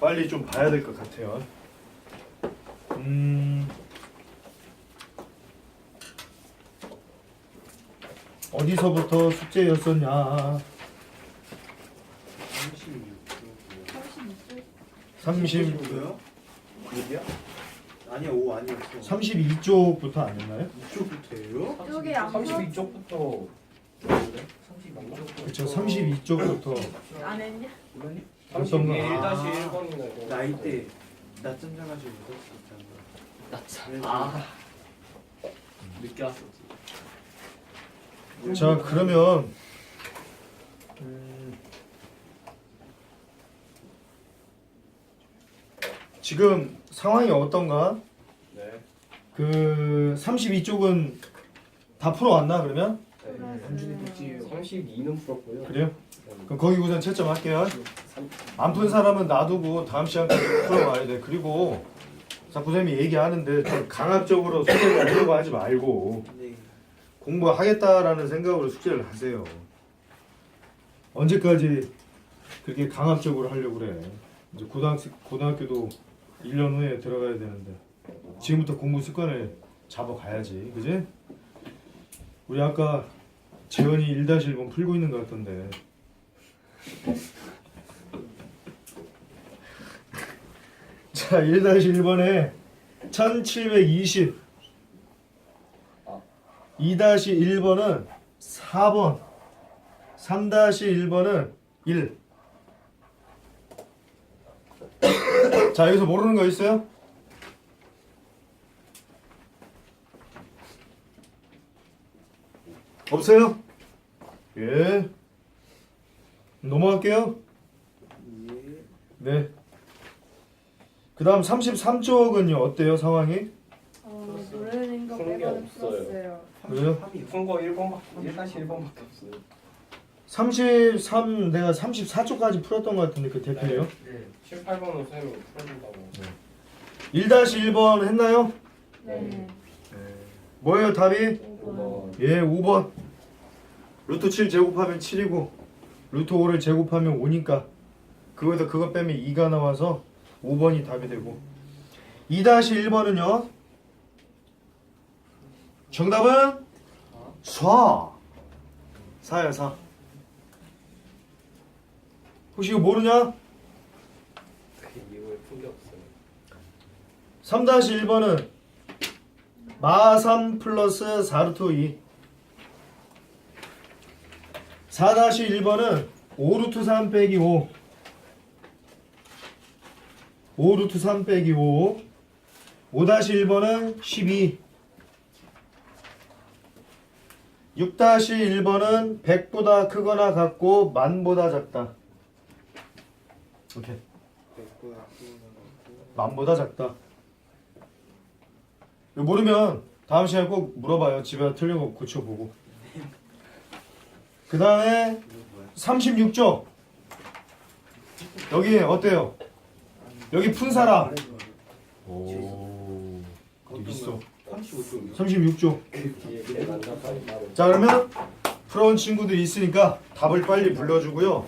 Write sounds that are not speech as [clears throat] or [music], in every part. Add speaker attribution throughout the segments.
Speaker 1: 빨리 좀 봐야 될 것 같아요. 음. 어디서부터 숙제였었냐? 30
Speaker 2: 뭐야? 여기야? 아니야 5 아니었어
Speaker 1: 32쪽부터 아니었나요?
Speaker 2: 이쪽부터예요?
Speaker 3: 이쪽에 안 풀었
Speaker 4: 32쪽부터 32쪽부터
Speaker 1: 그쵸 32쪽부터
Speaker 3: 안 했냐?
Speaker 2: 몰랐니?
Speaker 4: 31-1번이나
Speaker 2: 나 이 때 낮잠 자가지고 못 했었잖아
Speaker 4: 아. 늦게 왔었지.
Speaker 1: 자 그러면 음, 지금 상황이 어떤가?
Speaker 4: 네.
Speaker 1: 그 32쪽은 다 풀어왔나 그러면?
Speaker 4: 삼준이 됐지 32는 풀었고요
Speaker 1: 그래요? 그럼 거기 우선 채점할게요. 안 푼 사람은 놔두고 다음 시간까지 풀어와야 돼. 그리고 자꾸 선생님이 얘기하는데 좀 강압적으로 숙제를 하려고 하지 말고
Speaker 2: 네
Speaker 1: 공부하겠다라는 생각으로 숙제를 하세요. 언제까지 그렇게 강압적으로 하려고 그래? 이제 고등학생 고등학교도 1년 후에 들어가야 되는데 지금부터 공부 습관을 잡아가야지, 그지? 우리 아까 재현이 1-1번 풀고 있는 것 같던데. 자, 1-1번에 1720 2-1번은 4번 3-1번은 1 자, 여기서 모르는 거 있어요? 없어요? 예. 넘어갈게요.
Speaker 2: 예.
Speaker 1: 네. 그 다음 33쪽은요, 어때요, 상황이?
Speaker 3: 어, 모르는 거
Speaker 4: 푸는 게
Speaker 3: 빼고는
Speaker 4: 없어요.
Speaker 3: 풀었어요.
Speaker 1: 그래요?
Speaker 2: 33이요
Speaker 4: 푼거 1번밖에 1-1번밖에 없어요
Speaker 1: 33, 내가 34쪽까지 풀었던 것 같은데, 그 대표요?
Speaker 4: 네 7, 8번은 쌤이 풀어준다고
Speaker 1: 1-1번 했나요?
Speaker 3: 네.
Speaker 1: 뭐예요, 답이?
Speaker 3: 5번.
Speaker 1: 예, 5번. 루트 7 제곱하면 7이고, 루트 5를 제곱하면 5니까, 그거에서 그거 빼면 2가 나와서 5번이 답이 되고, 2-1번은요, 정답은 4. 4야, 4. 혹시 이거 모르냐?
Speaker 4: 그 이후에 푼게 없어요
Speaker 1: 3-1번은 마3 플러스 4 루트 2 4-1번은 5 루트 3 빼기 5 5 루트 3 빼기 5 5-1번은 12 6-1번은 100보다 크거나 같고 만보다 작다. 오케이. 만보다 작다 모르면 다음 시간에 꼭 물어봐요. 집에 틀린 거 고쳐보고. 그 다음에 36쪽. 여기 어때요? 여기 푼 사람. 오. 여기 있어.
Speaker 2: 35쪽이요
Speaker 1: 36쪽.
Speaker 4: 뒤에 밑에 난장판이 따로
Speaker 1: 자 그러면 풀어온 친구들이 있으니까 답을 빨리 불러주고요.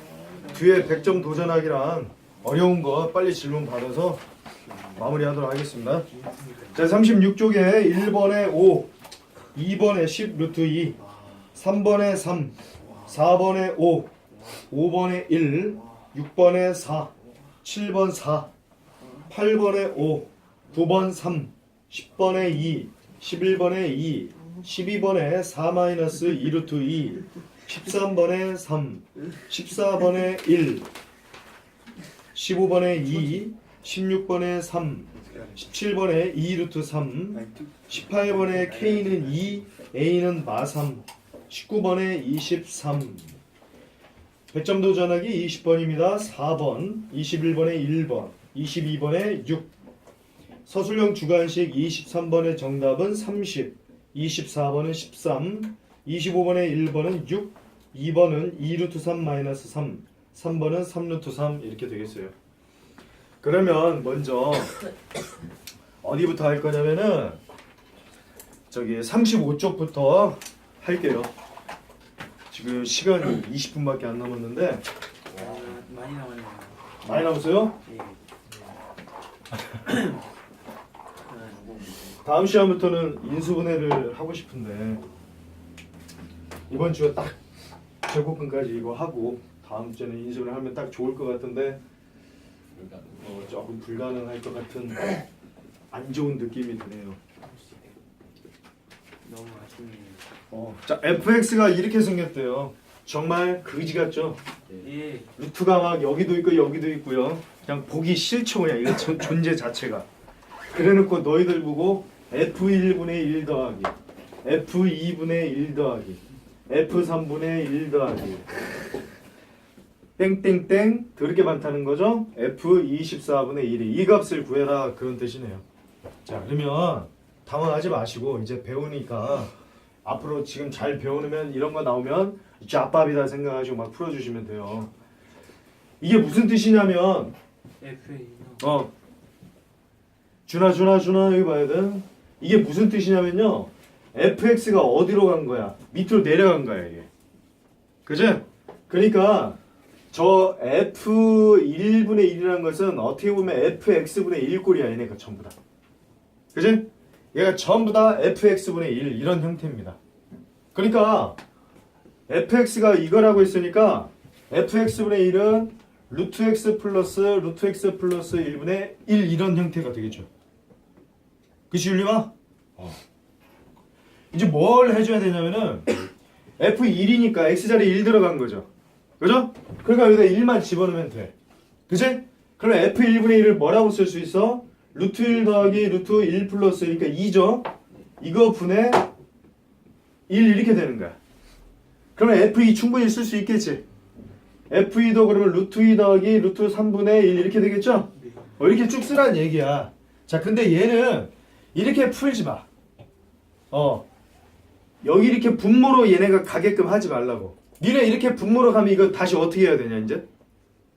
Speaker 1: 뒤에 100점 도전하기랑 어려운 거 빨리 질문 받아서 마무리하도록 하겠습니다. 자 36쪽에 1번에 5, 2번에 10 루트 2, 3번에 3, 4번에 5, 5번에 1, 6번에 4, 7번 4, 8번에 5, 9번 3, 10번에 2, 11번에 2, 12번에 4-2 루트 2, 13번에 3, 14번에 1, 15번에 2, 16번에 3, 17번에 2 루트 3,
Speaker 2: 아니 뚝
Speaker 1: 18번에 K는 2, A는 마 3, 19번에 23. 100점 도전하기 20번입니다. 4번, 21번에 1번, 22번에 6. 서술형 주관식 23번의 정답은 30, 24번은 13, 25번에 1번은 6, 2번은 2루트 3 마이너스 3, 3번은 3루트 3 이렇게 되겠어요. 그러면 먼저 어디부터 할 거냐면은 저기 35쪽부터 할게요. 지금 시간이 20분밖에 안 남았는데
Speaker 2: 아, 많이 남았네요
Speaker 1: 많이 남았어요?
Speaker 2: 예
Speaker 1: 다음 시간부터는 인수분해를 하고 싶은데 이번 주에 딱 제곱근까지 이거 하고 다음 주에는 인수분해 하면 딱 좋을 것 같은데 어, 조금 불가능할 것 같은 [clears throat] 안 좋은 느낌이 드네요.
Speaker 2: 너무 아쉽네요.
Speaker 1: 어, 자 fx가 이렇게 생겼대요. 정말 그지 같죠?
Speaker 2: 예.
Speaker 1: 루트가 막 여기도 있고 여기도 있고요. 그냥 보기 싫죠 그냥 이거 존- 존재 자체가. 그래놓고 너희들 보고 f1분의 1 더하기 f2분의 1 더하기 f3분의 1 더하기 땡땡땡 더럽게 많다는 거죠? f24분의 1이 이 값을 구해라 그런 뜻이네요. 자 그러면 당황하지 마시고 이제 배우니까 앞으로 지금 잘 배우면 이런 거 나오면 잡밥이다 생각하시고 막 풀어주시면 돼요. 이게 무슨 뜻이냐면
Speaker 2: FA요.
Speaker 1: 어 준아 준아 준아 여기 봐야 돼. 이게 무슨 뜻이냐면요. fx가 어디로 간 거야? 밑으로 내려간 거야 이게. 그지? 그러니까 저 f1분의 1이라는 것은 어떻게 보면 fx분의 1꼴이야 얘네가 전부 다. 그지? 얘가 전부 다 fx분의 1 이런 형태입니다. 그러니까 fx가 이거라고 했으니까 fx분의 1은 루트 x 플러스 루트 x 플러스 1분의 1 이런 형태가 되겠죠. 그치 윤리마? 어. 이제 뭘 해줘야 되냐면은 f1이니까 x자리에 1 들어간 거죠. 그죠? 그러니까 여기다 1만 집어넣으면 돼. 그치? 그러면 f1분의 1을 뭐라고 쓸 수 있어? 루트 1 더하기 루트 1 플러스 그러니까 2죠. 이거 분의 1 이렇게 되는 거야. 그러면 f2 충분히 쓸 수 있겠지. f2도 그러면 루트 2 더하기 루트 3분의 1 이렇게 되겠죠?
Speaker 2: 네.
Speaker 1: 어, 이렇게 쭉 쓰라는 얘기야. 자, 근데 얘는 이렇게 풀지 마. 어. 여기 이렇게 분모로 얘네가 가게끔 하지 말라고. 니네 이렇게 분모로 가면 이거 다시 어떻게 해야 되냐, 이제?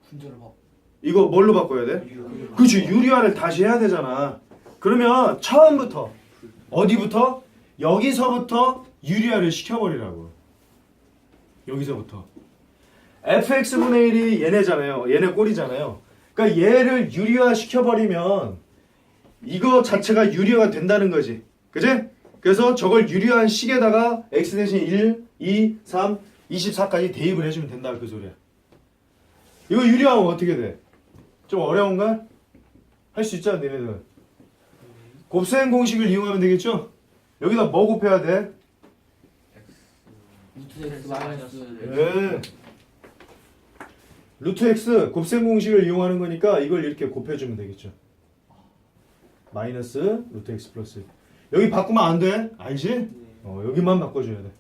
Speaker 2: 분자를 봐.
Speaker 1: 이거 뭘로 바꿔야 돼? 그치, 유리화를 다시 해야 되잖아. 그러면 처음부터, 어디부터? 여기서부터 유리화를 시켜버리라고. 여기서부터. fx분의 1이 얘네잖아요. 얘네 꼴이잖아요. 그러니까 얘를 유리화 시켜버리면 이거 자체가 유리화가 된다는 거지. 그지? 그래서 저걸 유리한 식에다가 x 대신 1, 2, 3, 24까지 대입을 해주면 된다 그 소리야. 이거 유리하면 어떻게 돼? 좀 어려운가? 할 수 있잖아 너네들. 곱셈 공식을 이용하면 되겠죠? 여기다 뭐 곱해야 돼?
Speaker 2: 루트 X 마이너스
Speaker 1: 예. 루트 x 곱셈 공식을 이용하는 거니까 이걸 이렇게 곱해주면 되겠죠. 마이너스 루트 x 플러스 여기 바꾸면 안 돼. 알지?
Speaker 2: 네.
Speaker 1: 어, 여기만 바꿔줘야 돼.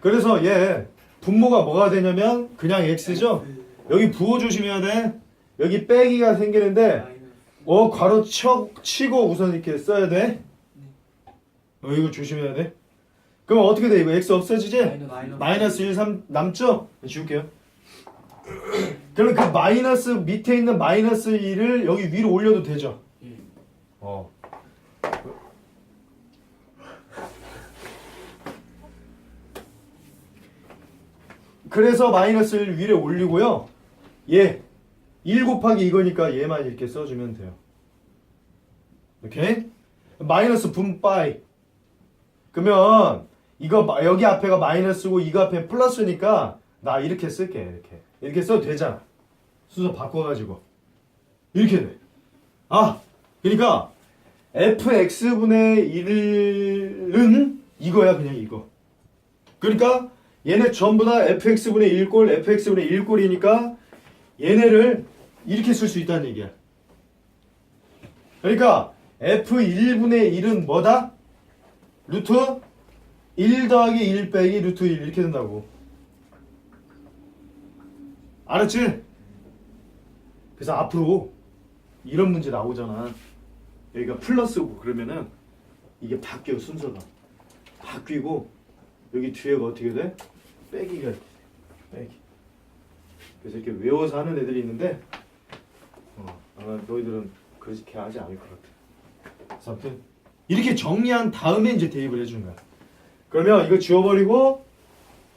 Speaker 1: 그래서 얘 분모가 뭐가 되냐면 그냥 x죠. 여기 부호 조심해야 돼. 여기 빼기가 생기는데 어 괄호 쳐, 치고 우선 이렇게 써야 돼. 어 이거 조심해야 돼. 그럼 어떻게 돼? 이거 x 없어지지?
Speaker 2: 마이너스
Speaker 1: 마이너스 1, 3 남죠? 지울게요. 그러면 그 마이너스 밑에 있는 마이너스 1을 여기 위로 올려도 되죠?
Speaker 2: 예.
Speaker 1: 어. 그래서 마이너스 1 위로 올리고요. 얘. 1 곱하기 이거니까 얘만 이렇게 써주면 돼요. 오케이? 마이너스 분파이. 그러면 이거 마- 여기 앞에가 마이너스고 이거 앞에 플러스니까 나 이렇게 쓸게 이렇게 이렇게 써도 되잖아 순서 바꿔가지고 이렇게 돼. 아 그러니까 fx분의 1은 이거야 그냥 이거. 그러니까 얘네 전부 다 fx분의 1꼴 fx분의 1꼴이니까 얘네를 이렇게 쓸 수 있다는 얘기야. 그러니까 f1분의 1은 뭐다? 루트 1 더하기 1 빼기 루트 1 이렇게 된다고. 알았지? 그래서 앞으로 이런 문제 나오잖아. 여기가 플러스고 그러면은 이게 바뀌어 순서가. 바뀌고 여기 뒤에가 어떻게 돼? 빼기가 이렇게 돼. 빼기. 그래서 이렇게 외워서 하는 애들이 있는데 어, 아마 너희들은 그렇게 하지 않을 것 같아. 그래서 아무튼 이렇게 정리한 다음에 이제 대입을 해주는 거야. 그러면 이거 지워버리고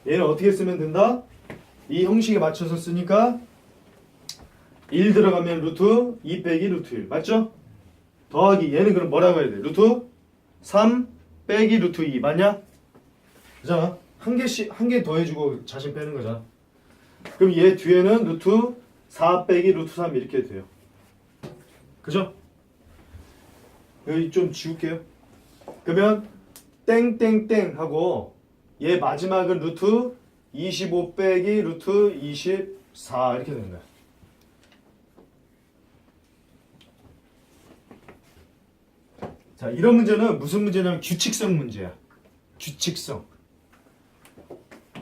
Speaker 1: 얘는 어떻게 쓰면 된다? 이 형식에 맞춰서 쓰니까 1 들어가면 루트 2 빼기 루트 1 맞죠? 더하기 얘는 그럼 뭐라고 해야 돼? 루트 3 빼기 루트 2 맞냐? 그잖아. 한 개씩 한 개 더해주고 자신 빼는 거잖아. 그럼 얘 뒤에는 루트 4 빼기 루트 3 이렇게 돼요. 그죠? 여기 좀 지울게요. 그러면 땡땡땡 하고 얘 마지막은 루트 25 빼기 루트 24 이렇게 되는 거야. 자, 이런 문제는 무슨 문제냐면 규칙성 문제야. 규칙성.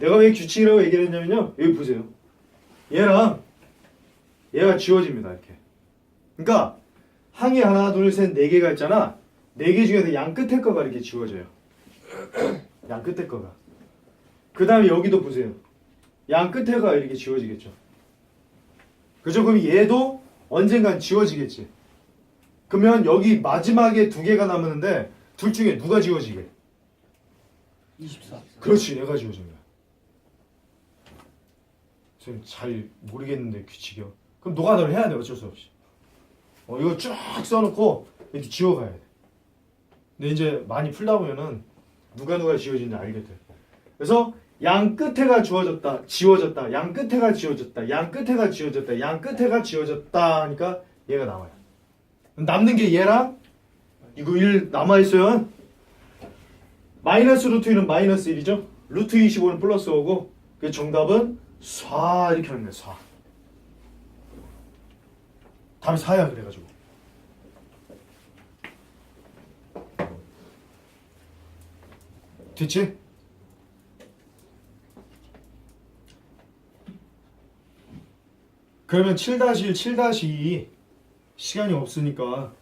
Speaker 1: 내가 왜 규칙이라고 얘기를 했냐면요. 여기 보세요. 얘랑 얘가 지워집니다. 이렇게. 그러니까 항이 하나, 둘, 셋, 네 개가 있잖아. 네 개 중에서 양 끝에 거가 이렇게 지워져요. [clears throat] 양 끝에 거가. 그 다음에 여기도 보세요. 양 끝에가 이렇게 지워지겠죠. 그죠? 그럼 얘도 언젠간 지워지겠지. 그러면 여기 마지막에 두 개가 남았는데 둘 중에 누가 지워지게?
Speaker 2: 24.
Speaker 1: 그렇지, 얘가 거야. 지금 잘 모르겠는데 규칙이요. 그럼 노가다를 해야 돼, 어쩔 수 없이. 어, 이거 쭉 써놓고 이렇게 지워가야 돼. 근데 이제 많이 풀다 보면은 누가 누가 지워진지 알게 돼. 그래서 양 끝에가 지워졌다, 지워졌다, 양 끝에가 지워졌다, 양 끝에가 지워졌다, 양 끝에가 지워졌다 하니까 얘가 나와요. 남는 게 얘랑 이거 1 남아있어요. 마이너스 루트 1은 마이너스 1이죠. 루트 25는 플러스 5고 그 정답은 4 이렇게 하는 거예요. 4. 답이 4야 그래가지고. 됐지? 그러면 7-1, 7-2 시간이 없으니까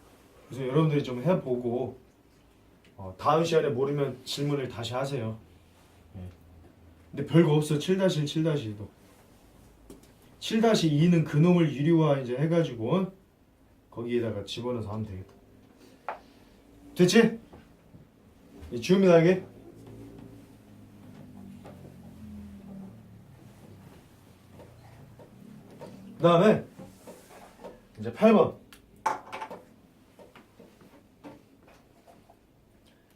Speaker 1: 그래서 여러분들이 좀 해보고 어, 다음 시간에 모르면 질문을 다시 하세요. 예. 근데 별거 없어 7-1, 7-2도 7-2는 그놈을 유리화 이제 해가지고 거기에다가 집어넣어서 하면 되겠다. 됐지? 이 지웁니다 이게. 그 다음에 이제 8번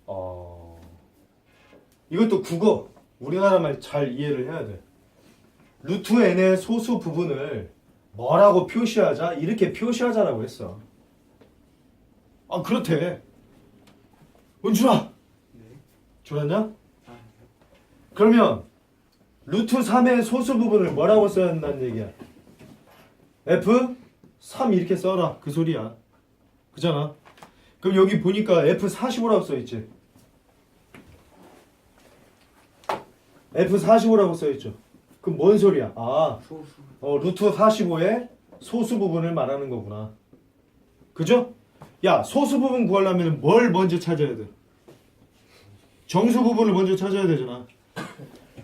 Speaker 1: 어 이것도 국어 우리나라 말 잘 이해를 해야 돼 루트 n의 소수 부분을 뭐라고 표시하자? 이렇게 표시하자라고 했어. 아 그렇대. 은준아!
Speaker 2: 네.
Speaker 1: 좋았냐?
Speaker 2: 아,
Speaker 1: 그러면 루트 3의 소수 부분을 뭐라고 써야 한다는 얘기야? F? 3 이렇게 써라. 그 소리야. 그잖아. 그럼 여기 보니까 F 45라고 써있지? F 45라고 써있죠 그럼 뭔 소리야? 아
Speaker 2: 소수.
Speaker 1: 어, 루트 45의 소수 부분을 말하는 거구나 그죠? 야 소수 부분 구하려면 뭘 먼저 찾아야 돼? 정수 부분을 먼저 찾아야 되잖아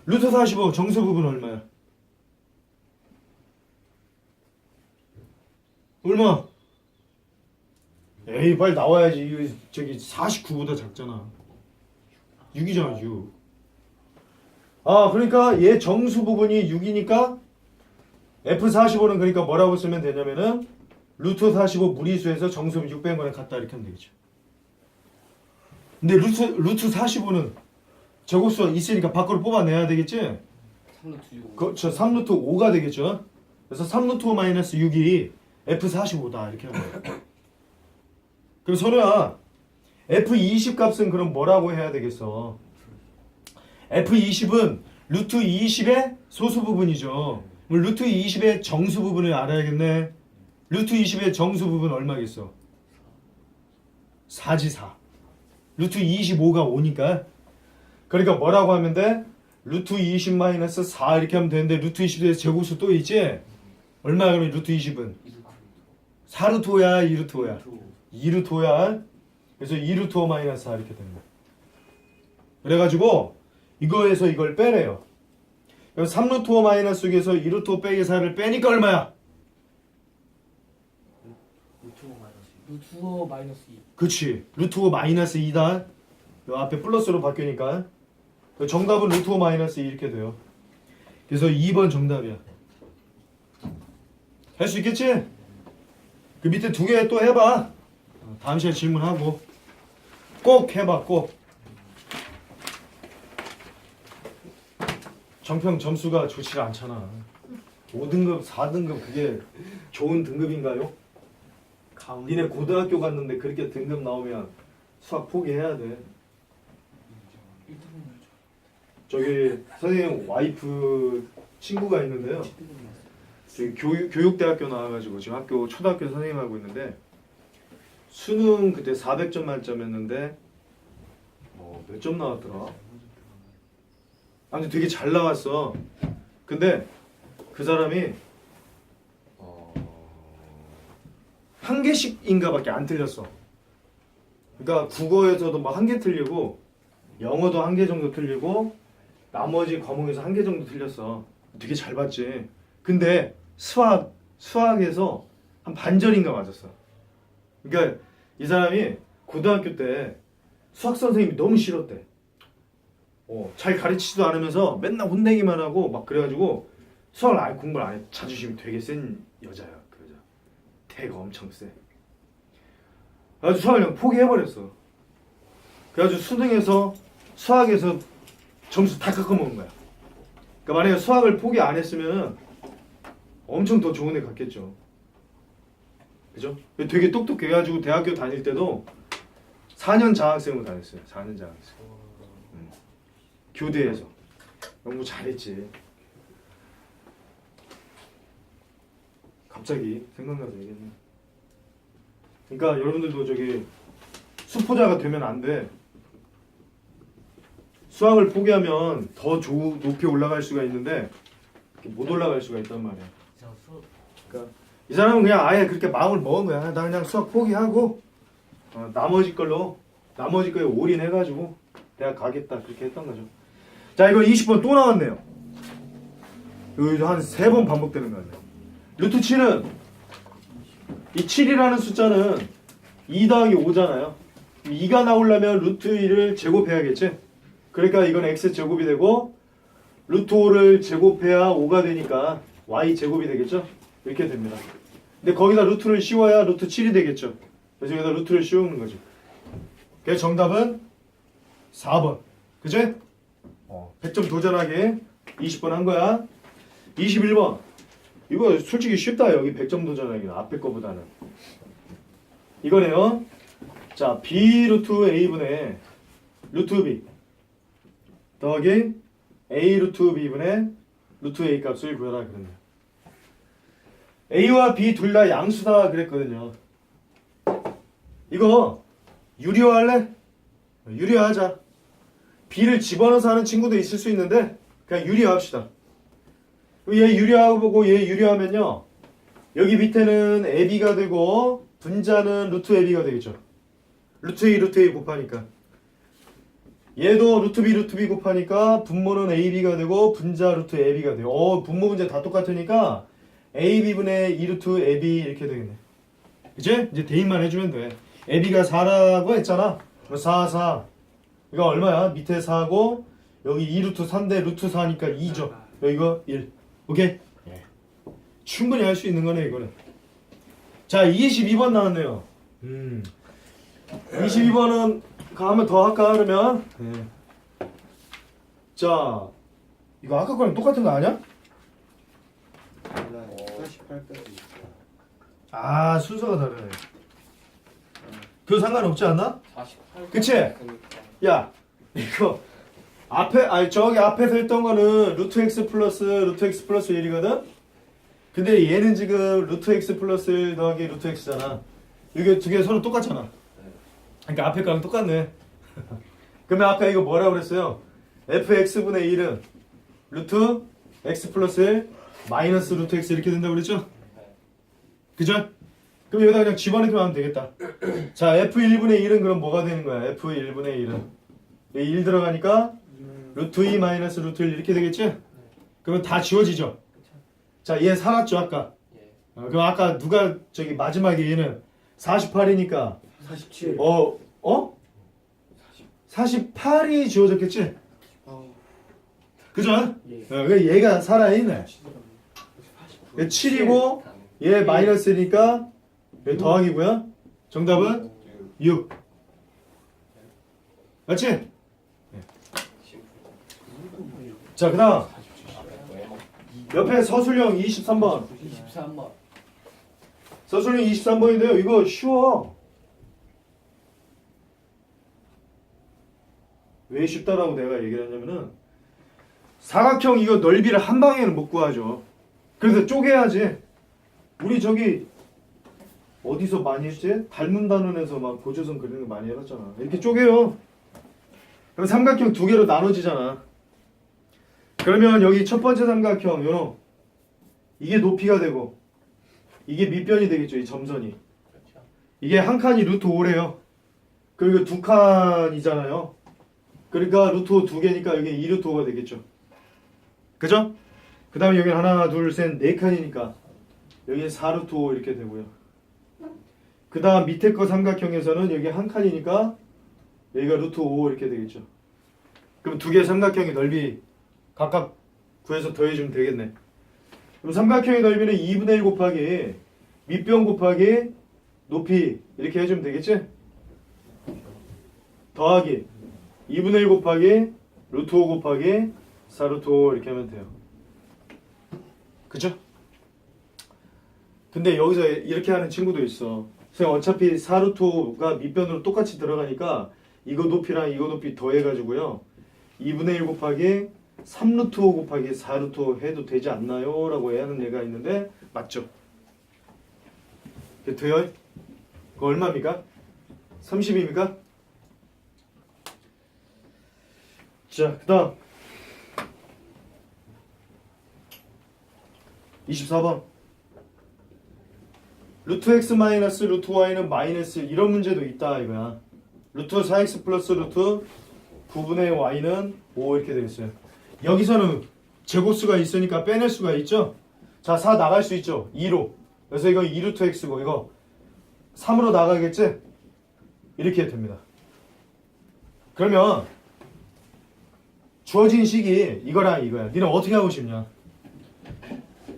Speaker 1: 루트 45 정수 부분 얼마야? 얼마? 에이 빨리 나와야지 이거 저기 49보다 작잖아 6이잖아 6. 아 그러니까 얘 정수 부분이 6이니까 F45는 그러니까 뭐라고 쓰면 되냐면은 루트 45 무리수에서 정수 600원에 같다 이렇게 하면 되겠죠 근데 루트 루트 45는 저곳수 있으니까 밖으로 뽑아내야 되겠지
Speaker 2: 3루트 6.
Speaker 1: 그, 저 3루트 5가 되겠죠. 그래서 3루트 5 마이너스 6이 F45다 이렇게 하는 거예요. 그럼 선우야 F20 값은 그럼 뭐라고 해야 되겠어? F20은 루트 20의 소수 부분이죠. 루트 20의 정수 부분을 알아야겠네. 루트 20의 정수 부분 얼마겠어? 4지 4. 루트 25가 5니까. 그러니까 뭐라고 하면 돼? 루트 20 마이너스 4 이렇게 하면 되는데 루트 20에 제곱수 또 있지? 얼마야 그러면 루트 20은? 4루트 5야 2루트 5야? 2루트 5야 그래서 2루트 5 마이너스 4 이렇게 되는 거야 그래가지고 이거에서 이걸 빼래요. 그럼 3루트 5 마이너스 6에서 2루트 5 빼기 4를 빼니까 얼마야?
Speaker 2: 루트 5 마이너스 6.
Speaker 5: 루트 5 마이너스 2
Speaker 1: 그치. 루트 5 마이너스 2다 요 앞에 플러스로 바뀌니까 그 정답은 루트 5 마이너스 2 이렇게 돼요. 그래서 2번 정답이야. 할 수 있겠지? 그 밑에 두 개 또 해봐. 어, 다음 시간에 질문하고. 꼭 해봐 꼭 정평 점수가 좋지가 않잖아. 5등급 4등급 그게 좋은 등급인가요?
Speaker 2: 가운데
Speaker 1: 니네 고등학교 갔는데 그렇게 등급 나오면 수학 포기해야 돼. 저기 선생님 와이프 친구가 있는데요. 저기 교육, 교육대학교 나와가지고 지금 학교 초등학교 선생님 하고 있는데 수능 그때 400점 만점했는데 어, 몇 점 나왔더라? 아니 되게 잘 나왔어. 근데 그 사람이 어, 한 개씩인가밖에 안 틀렸어. 그러니까 국어에서도 뭐한개 틀리고 영어도 한 개 정도 틀리고 나머지 과목에서 한 개 정도 틀렸어. 되게 잘 봤지. 근데 수학 수학에서 한 반절인가 맞았어. 그러니까 이 사람이 고등학교 때 수학 선생님이 너무 싫었대. 어, 잘 가르치지도 않으면서 맨날 혼내기만 하고 막 그래가지고 수학을 아예 공부를 안 해. 자존심이 되게 센 여자야. 그 여자. 태가 엄청 세. 그래가지고 수학을 그냥 포기해버렸어. 그래가지고 수능에서 수학에서 점수 다 깎아먹은 거야. 그러니까 만약에 수학을 포기 안 했으면은 엄청 더 좋은 애 갔겠죠. 그죠? 되게 똑똑해가지고 대학교 다닐 때도 4년 장학생으로 다녔어요. 4년 장학생. 음. 교대에서. 너무 잘했지. 갑자기 생각나서 얘기했네. 그러니까 여러분들도 저기 수포자가 되면 안 돼. 수학을 포기하면 더 조, 높이 올라갈 수가 있는데 못 올라갈 수가 있단 말이야. 그러니까 이 사람은 그냥 아예 그렇게 마음을 먹은 거야. 나 그냥 수학 포기하고 어, 나머지 걸로 나머지 거에 올인해가지고 대학 가겠다 그렇게 했던 거죠. 자 이거 20번 또 나왔네요. 여기서 한 세 번 반복되는 거 같네요. 루트 7은 이 7이라는 숫자는 2 더하기 5잖아요. 2가 나오려면 루트 1을 제곱해야겠지? 그러니까 이건 x 제곱이 되고 루트 5를 제곱해야 5가 되니까 y 제곱이 되겠죠? 이렇게 됩니다. 근데 거기다 루트를 씌워야 루트 7이 되겠죠? 그래서 여기다 루트를 씌우는 거죠. 그래서 정답은 4번. 그지? 어, 100점 도전하게 20번 한 거야. 21번. 이거 솔직히 쉽다. 여기 100점 도전하기는 앞에 거보다는. 이거네요. 자, b 루트 a분의 루트 b 더하기 a 루트 b분의 루트 a 값을 구해라 그랬네요. a와 b 둘 다 양수다 그랬거든요. 이거 유리화할래? 유리화하자. B를 집어넣어서 하는 친구도 있을 수 있는데 그냥 유리화합시다. 얘 유리화하고 얘 유리화하면요. 여기 밑에는 ab가 되고 분자는 루트 ab가 되겠죠. 루트 a 루트 a 곱하니까 얘도 루트 b 루트 b 곱하니까 분모는 ab가 되고 분자 루트 ab가 돼요. 어 분모 분자 다 똑같으니까 ab분의 2 루트 ab 이렇게 되겠네. 이제 이제 대입만 해주면 돼. ab가 4라고 했잖아. 4 4 이거 얼마야? 밑에 4고 여기 2 루트 3대 루트 4니까 2죠. 여기가 1. 오케이? 예. 충분히 할 수 있는 거네 이거는. 자 22번 나왔네요. 음. 22번은 가면 더 할까 그러면? 예. 자 이거 아까 거랑 똑같은 거 아니야?
Speaker 2: 몰라요. 48까지 있어.
Speaker 1: 아 순서가 다르네. 그 상관없지 않나?
Speaker 4: 48.
Speaker 1: 그치?
Speaker 4: 그러니까.
Speaker 1: 야 이거 앞에 아니 저기 앞에서 했던 거는 루트 x 플러스 루트 x 플러스 1이거든? 근데 얘는 지금 루트 x 플러스 1 더하기 루트 x잖아. 이게 두 개 서로 똑같잖아. 그러니까 앞에 거랑 똑같네. [laughs] 그러면 아까 이거 뭐라 그랬어요? fx분의 1은 루트 x 플러스 1 마이너스 루트 x 이렇게 된다고 그랬죠? 그죠? 그럼 여기다 그냥 집어넣기만 하면 되겠다. 자 f1분의 1은 그럼 뭐가 되는 거야? f1분의 1은? 여기 1 들어가니까 루트 2 마이너스 루트 1 이렇게 되겠지? 그러면 다 지워지죠? 자, 얘 살았죠, 아까?
Speaker 4: 예.
Speaker 1: 어, 그럼 아까 누가 저기 마지막에 얘는 48이니까
Speaker 2: 47.
Speaker 1: 어, 어? 48이 지워졌겠지?
Speaker 2: 어.
Speaker 1: 그죠?
Speaker 4: 예.
Speaker 1: 어, 그 얘가 살아있네.
Speaker 2: 49.
Speaker 1: 7이고 얘 마이너스니까 얘 더하기고요. 정답은 6 맞지?
Speaker 4: 심플.
Speaker 1: 자 그 다음.
Speaker 4: 왜 막-
Speaker 1: 옆에 서술형 23번.
Speaker 2: 23번.
Speaker 1: 서술형 23번인데요. 이거 쉬워. 왜 쉽다라고 내가 얘기를 하냐면은 사각형 이거 넓이를 한 방에는 못 구하죠. 그래서 쪼개야지. 우리 저기 어디서 많이 했지? 닮은 단원에서 막 고조선 그리는 거 많이 해봤잖아. 이렇게 쪼개요. 그럼 삼각형 두 개로 나눠지잖아 그러면 여기 첫 번째 삼각형 요놈. 이게 높이가 되고 이게 밑변이 되겠죠 이 점선이. 이게 한 칸이 루트 5래요. 그리고 두 칸이잖아요. 그러니까 루트 5두 개니까 여기 2루트 5가 되겠죠. 그죠? 그 다음에 여기 하나 둘셋네 칸이니까 여기 4루트 5 이렇게 되고요. 그 다음 밑에 거 삼각형에서는 여기 한 칸이니까 여기가 루트 5 이렇게 되겠죠. 그럼 두 개의 삼각형의 넓이 각각 구해서 더해주면 되겠네 그럼 삼각형의 넓이는 2분의 1 곱하기 밑변 곱하기 높이 이렇게 해주면 되겠지? 더하기 2분의 1 곱하기 루트 5 곱하기 4루트 5 이렇게 하면 돼요 그죠? 근데 여기서 이렇게 하는 친구도 있어 선생님 어차피 4루트 5가 밑변으로 똑같이 들어가니까 이거 높이랑 이거 높이 더해가지고요 2분의 1 곱하기 3루트 5 곱하기 4루트 5 해도 되지 않나요? 라고 하는 애가 있는데 맞죠? 돼요? 그거 얼마입니까? 30입니까? 자, 그 다음 24번 루트 x 마이너스 루트 y는 마이너스 이런 문제도 있다 이거야 루트 4x 플러스 루트 9분의 y는 5 이렇게 되겠어요 여기서는 제곱수가 있으니까 빼낼 수가 있죠? 자 4 나갈 수 있죠? 2로. 그래서 이거 2루트 x고 이거 3으로 나가겠지? 이렇게 됩니다. 그러면 주어진 식이 이거랑 이거야. 니는 어떻게 하고 싶냐?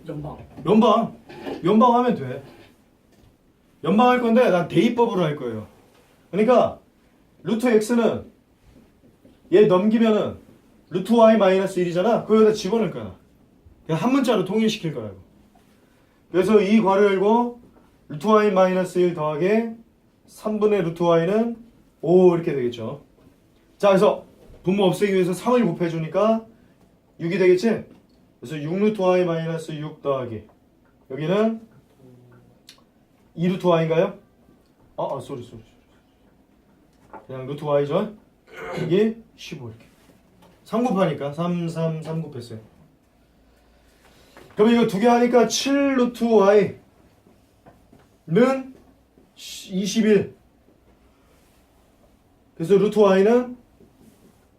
Speaker 2: 연방.
Speaker 1: 연방. 연방하면 돼. 연방할 건데 난 대입법으로 할 거예요. 그러니까 루트 x는 얘 넘기면은 루트 y 마이너스 1이잖아. 그거 여기다 집어넣을 거야. 그냥 한 문자로 통일시킬 거라고 그래서 이 괄호 열고 루트 y 마이너스 1 더하기 3분의 루트 y는 5 이렇게 되겠죠. 자 그래서 분모 없애기 위해서 3을 곱해주니까 6이 되겠지? 그래서 6 루트 y 마이너스 6 더하기 여기는 2 루트 y인가요? 아, 아 쏘리 쏘리 쏘리. 그냥 루트 y죠 여기 15 이렇게 3 곱하니까 3 3 3 곱했어요. 그러면 이거 두 개 하니까 7 루트 y는 21 그래서 루트 y는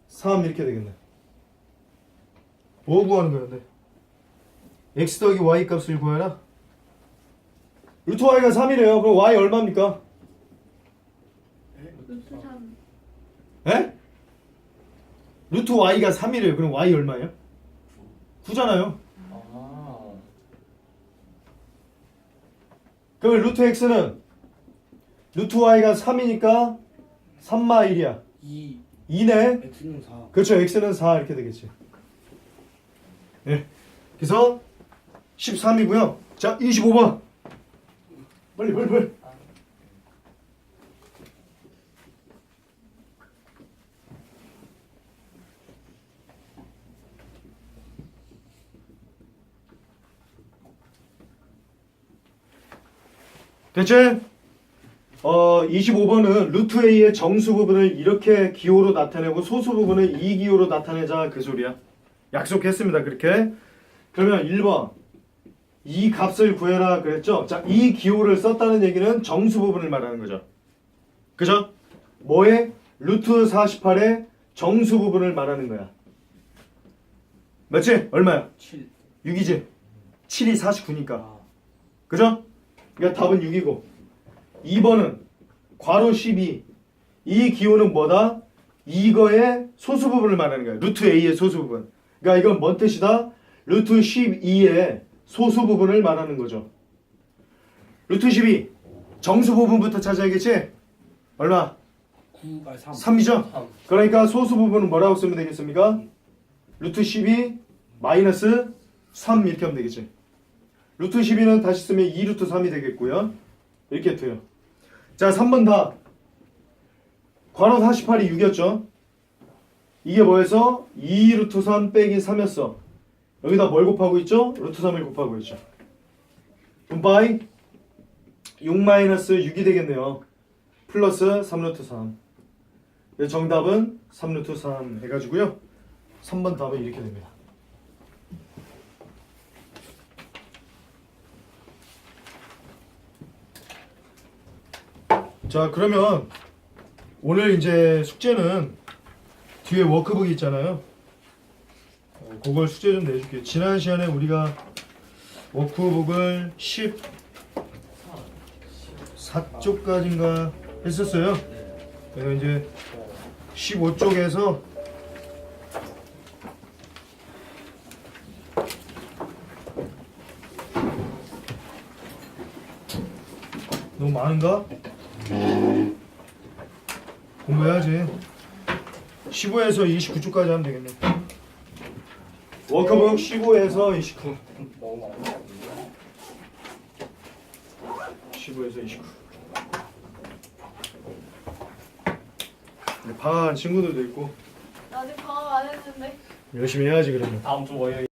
Speaker 1: 3 이렇게 되겠네. 뭐 구하는 거야 근데 x 더하기 y 값을 구하라 루트 y가 3이래요. 그럼 y 얼마입니까?
Speaker 3: 루트 3
Speaker 1: 에? 루트 y가 3이래요. 그럼 y 얼마예요? 9잖아요.
Speaker 4: 아.
Speaker 1: 그러면 루트 x는 루트 y가 3이니까 3마 1이야.
Speaker 2: 2.
Speaker 1: 2네?
Speaker 2: X는 4.
Speaker 1: 그렇죠. X는 4 이렇게 되겠지. 네 그래서 13이고요. 자 25번. 빨리 빨리 빨리 됐지? 어 25번은 루트 a의 정수 부분을 이렇게 기호로 나타내고 소수 부분을 이 기호로 나타내자 그 소리야. 약속했습니다. 그렇게. 그러면 1번 이 값을 구해라 그랬죠? 자, 이 기호를 썼다는 얘기는 정수 부분을 말하는 거죠. 그죠? 뭐에? 루트 48의 정수 부분을 말하는 거야. 맞지? 얼마야?
Speaker 2: 7.
Speaker 1: 6이지? 7이 49니까.
Speaker 2: 아.
Speaker 1: 그죠? 그러니까 답은 6이고 2번은 괄호 12 이 기호는 뭐다? 이거의 소수 부분을 말하는 거야 루트 a의 소수 부분 그러니까 이건 뭔 뜻이다? 루트 12의 소수 부분을 말하는 거죠 루트 12 정수 부분부터 찾아야겠지? 얼마?
Speaker 2: 9, 아 3.
Speaker 1: 3이죠?
Speaker 4: 3.
Speaker 1: 그러니까 소수 부분은 뭐라고 쓰면 되겠습니까? 루트 12 마이너스 3 이렇게 하면 되겠지. 루트 12는 다시 쓰면 2 루트 3이 되겠고요. 이렇게 돼요. 자, 3번 다. 괄호 48이 6이었죠? 이게 뭐여서 2 루트 3 빼기 3이었어. 여기다 뭘 곱하고 있죠? 루트 3을 곱하고 있죠. by 6 마이너스 6이 되겠네요. 플러스 3 루트 3. 네, 정답은 3루트 3 해가지고요. 3번 답은 이렇게 됩니다. 자 그러면 오늘 이제 숙제는 뒤에 워크북이 있잖아요. 어, 그걸 숙제 좀 내줄게요. 지난 시간에 우리가 워크북을 14쪽까지인가 했었어요. 그래서 이제 15쪽에서 너무 많은가? 공부해야지 15에서 29쪽까지 하면 되겠네 워크북 15에서 29
Speaker 4: 너무 많은 거 같은데.
Speaker 1: 15에서 29 방학한 친구들도 있고
Speaker 3: 나 아직 방학 안 했는데.
Speaker 1: 열심히 해야지 그러면
Speaker 4: 다음 주 월요일.